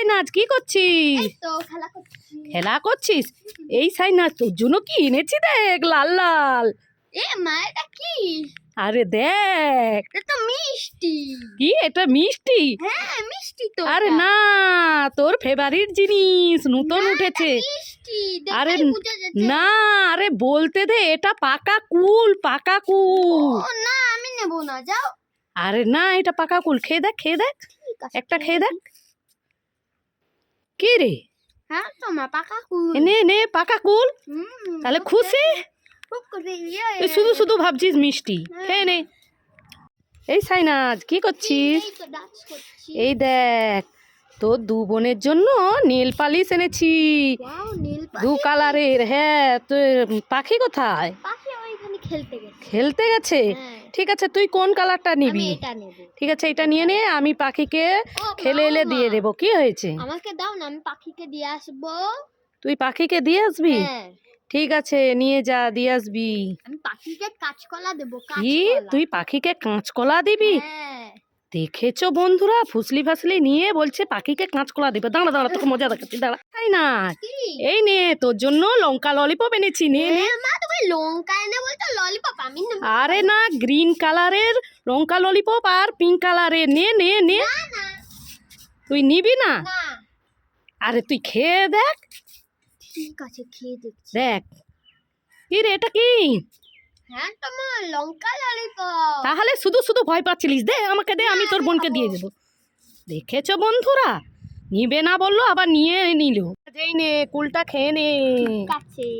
সাইনাজ কি করছিস? খেলা করছিস? এই সাইনাজ তোর জন্য কি এনেছি দেখ লাল লাল। এ মা এটা কি? আরে দেখ। এটা তো মিষ্টি। কি? এটা মিষ্টি? হ্যাঁ মিষ্টি তো আরে না তোর ফেভারিট জিনিস নতুন উঠেছে। আরে না আরে বলতে দে এটা পাকা কুল পাকা কুল। না আমি নেব না যাও। আরে না এটা পাকা কুল খেয়ে দেখ খেয়ে দেখ। একটা খেয়ে দেখ। কি রে হ্যাঁ তোমার পাকা কুল নে নে পাকা কুল তাহলে খুশি খুব খুশি তুই শুধু শুধু ভাবছিস মিষ্টি হ্যাঁ। খেয়ে নে এই সাইনাজ কি করছিস এই তো দেখ তোর দু বোনের জন্য নীল পালিশ এনেছি। দু কালারের হ্যাঁ তোর পাখি কোথায়? খেলতে গেছে। খেলতে গেছে? হ্যাঁ। ঠিক আছে তুই কোন কালারটা নিবি? এটা ঠিক আছে এটা নিয়ে নে আমি পাখিকে খেলে এলে দিয়ে দেব। কি হয়েছে? আমাকে দাও না আমি পাখিকে দিয়ে আসব। তুই পাখিকে দিয়ে আসবি? হ্যাঁ। ঠিক আছে নিয়ে যা দিয়ে আসবি। আমি পাখিকে কাঁচকলা দেব কি? কাঁচকলা। তুই পাখিকে কাঁচকলা দিবি? হ্যাঁ। দেখেছ বন্ধুরা? ফুসলি ফাসলি নিয়ে বলছে পাখিকে কাঁচকলা দিবে। দাঁড়া দাঁড়া তোকে মজা দেখাচ্ছি দাঁড়া। তাই না এই নে তোর জন্য লঙ্কা ললিপপ এনেছি নে লঙ্কা এনে ললিপপ আমি আরে না গ্রিন কালারের লঙ্কা ললিপপ আর পিঙ্ক কালারের নে নে নে। তুই নিবি না। আরে তুই খেয়ে দেখ। ঠিক আছে খেয়ে দেখছি। দেখ। কি রে এটা কি? হ্যাঁ তোমার লঙ্কা ললিপপ তাহলে শুধু শুধু ভয় পাচ্ছিলিস। দে আমাকে দে আমি তোর বোনকে দিয়ে দেবো। দেখেছ বন্ধুরা? নিবে না বলল আবার নিয়ে নিল। যেই নে কুলটা খেয়ে নে। আছে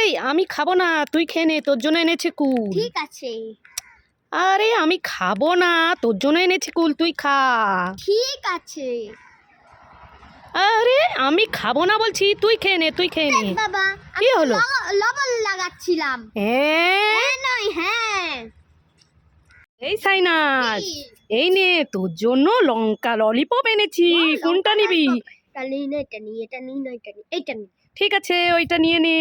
এই আমি খাব না তুই খেয়ে নে তোর জন্য এনেছি কুল। ঠিক আছে। আরে আমি খাব না তোর জন্য এনেছি কুল তুই খা। ঠিক আছে। আরে আমি খাব না বলছি তুই খেয়ে নে তুই খেয়ে নে। বাবা কি হলো? লবণ লাগাচ্ছিলাম। হ্যাঁ? নয় হ্যাঁ। এই সাইনাজ কি? এই নে তোর জন্য লঙ্কা ললিপপ এনেছি। কোনটা নিবি। এটা নিই না এটা নিই এটা নিই না এটা নিই এইটা নিই ঠিক আছে ওইটা নিয়ে নে।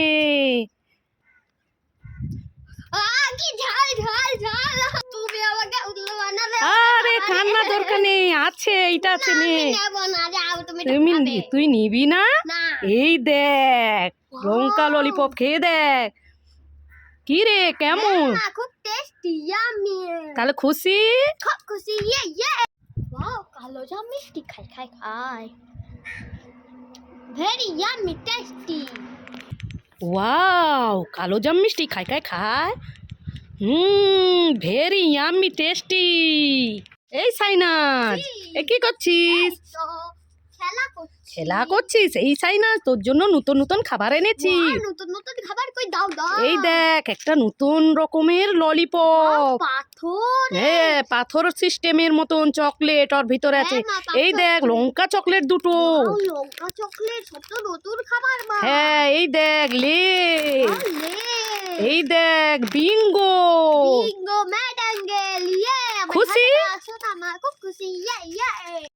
আরে কান্না দরকার নেই আছে এইটা আছে নে না। তুমি তুই নিবি না? এই দেখ লঙ্কা ললিপপ খেয়ে দেখ। কি রে কেমন? খুব টেস্টি ইয়ামি তাহলে খুশি? খুব খুশি ইয়ে ইয়ে ওয়াও কালো জাম মিষ্টি খাই খাই খাই। ভেরি ইয়ামি টেস্টি ওয়াও কালো জাম মিষ্টি খাই খাই খায় হুম ভেরি ইয়াম্মি টেস্টি এই সাইনাজ এ কি করছিস? খেলা করছিস? এই সাইনাজ তোর জন্য নতুন নতুন খাবার এনেছি। নতুন নতুন খাবার কই দাও দাও। এই দেখ একটা নতুন রকমের ললিপপ পাথর। হ্যাঁ পাথর সিস্টেমের মতন চকলেট ওর ভিতরে আছে। হ্যাঁ, এই দেখ লঙ্কা চকলেট দুটো। লঙ্কা চকলেট সব তো নতুন খাবার মা। হ্যাঁ এই দেখ লে। এই দেখ বিঙ্গো বিঙ্গো ম্যাডাঙ্গেল ইয়ে খুশি? না খুশি ইয়ে ইয়ে